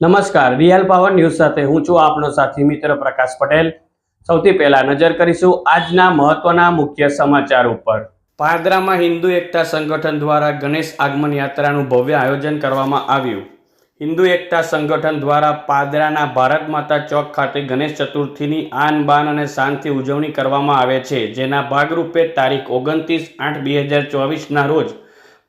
નમસ્કાર, real power news સાથે હું છું આપનો સાથી મિત્ર પ્રકાશ પટેલ. સૌથી પહેલા નજર કરીશું આજના મહત્વના મુખ્ય સમાચાર ઉપર. પાદરામાં હિન્દુ એકતા સંગઠન દ્વારા ગણેશ આગમન યાત્રાનું ભવ્ય આયોજન કરવામાં આવ્યું. હિન્દુ એકતા સંગઠન દ્વારા પાદરાના ભારત માતા ચોક ખાતે ગણેશ ચતુર્થીની આન બાન અને શાનથી ઉજવણી કરવામાં આવે છે, જેના ભાગરૂપે તારીખ ઓગણત્રીસ આઠ બે હજાર ચોવીસના રોજ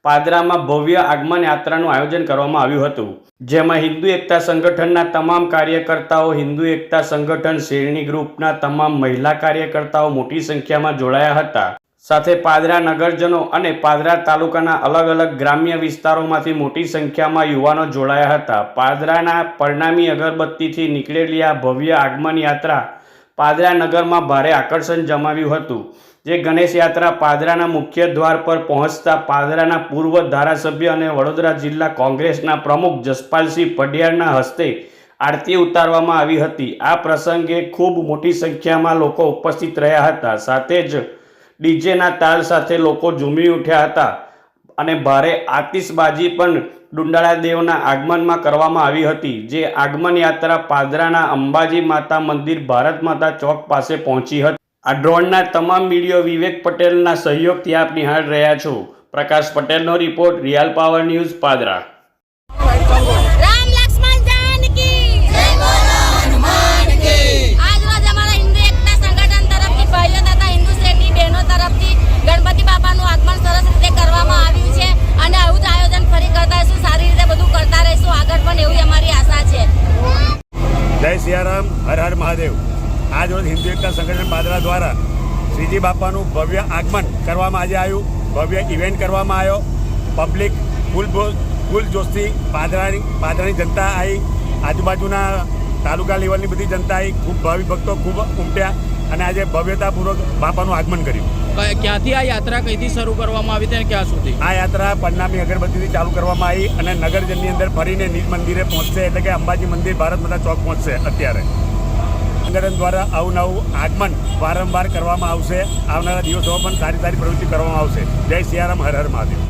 પાદરામાં ભવ્ય આગમન યાત્રાનું આયોજન કરવામાં આવ્યું હતું, જેમાં હિન્દુ એકતા સંગઠનના તમામ કાર્યકર્તાઓ, હિન્દુ એકતા સંગઠન શેરણી ગ્રુપના તમામ મહિલા કાર્યકર્તાઓ મોટી સંખ્યામાં જોડાયા હતા. સાથે પાદરા નગરજનો અને પાદરા તાલુકાના અલગ અલગ ગ્રામ્ય વિસ્તારોમાંથી મોટી સંખ્યામાં યુવાનો જોડાયા હતા. પાદરાના પરણામી અગરબત્તીથી નીકળેલી આ ભવ્ય આગમન યાત્રા પાદરા નગરમાં ભારે આકર્ષણ જમાવ્યું હતું, જે ગણેશ યાત્રા પાદરાના મુખ્ય દ્વાર પર પહોંચતા પાદરાના પૂર્વ ધારાસભ્ય અને વડોદરા જિલ્લા કોંગ્રેસના પ્રમુખ જસપાલસિંહ પડિયારના હસ્તે આરતી ઉતારવામાં આવી હતી. આ પ્રસંગે ખૂબ મોટી સંખ્યામાં લોકો ઉપસ્થિત રહ્યા હતા. સાથે જ ડીજેના તાલ સાથે લોકો ઝૂમી ઉઠ્યા હતા. અને ભારે આતિશબાજી પણ ડુંડાળા દેવના આગમનમાં કરવામાં આવી હતી, જે આગમન યાત્રા પાદરાના અંબાજી માતા મંદિર ભારત માતા ચોક પાસે પહોંચી હતી. આ ડ્રોનના તમામ વીડિયો વિવેક પટેલના સહયોગથી આપ નિહાળ રહ્યા છો. પ્રકાશ પટેલનો report, real power news Padra. Siyaram, હર હર મહાદેવ. આજ રોજ હિન્દુ એકતા સંગઠન પાદરા દ્વારા શ્રીજી બાપાનું ભવ્ય આગમન કરવામાં આજે આવ્યું. ભવ્ય ઇવેન્ટ કરવામાં આવ્યો. પબ્લિક ફૂલ ફૂલ જોશથી પાદરાની પાદરાની જનતા આવી આજુબાજુના તાલુકા લેવલની બધી જનતા આવી ખૂબ ભાવિ ભક્તો ખૂબ ઉમટ્યા અને આજે ભવ્યતાપૂર્વક બાપાનું આગમન કર્યું. ક્યાંથી આ યાત્રા કઈથી શરૂ કરવામાં આવી હતી ક્યાં સુધી? આ યાત્રા પન્નામી અગરબત્તીથી ચાલુ કરવામાં આવી અને નગરજનની અંદર ફરીને નિજ મંદિરે પહોંચશે એટલે કે અંબાજી મંદિર ભારત માતા ચોક પહોંચશે અત્યારે. સંગઠન દ્વારા આવું નવું આગમન વારંવાર કરવામાં આવશે. આવનારા દિવસોમાં પણ સારી સારી પ્રવૃત્તિ કરવામાં આવશે. જય સિયારામ, હર હર મહાદેવ.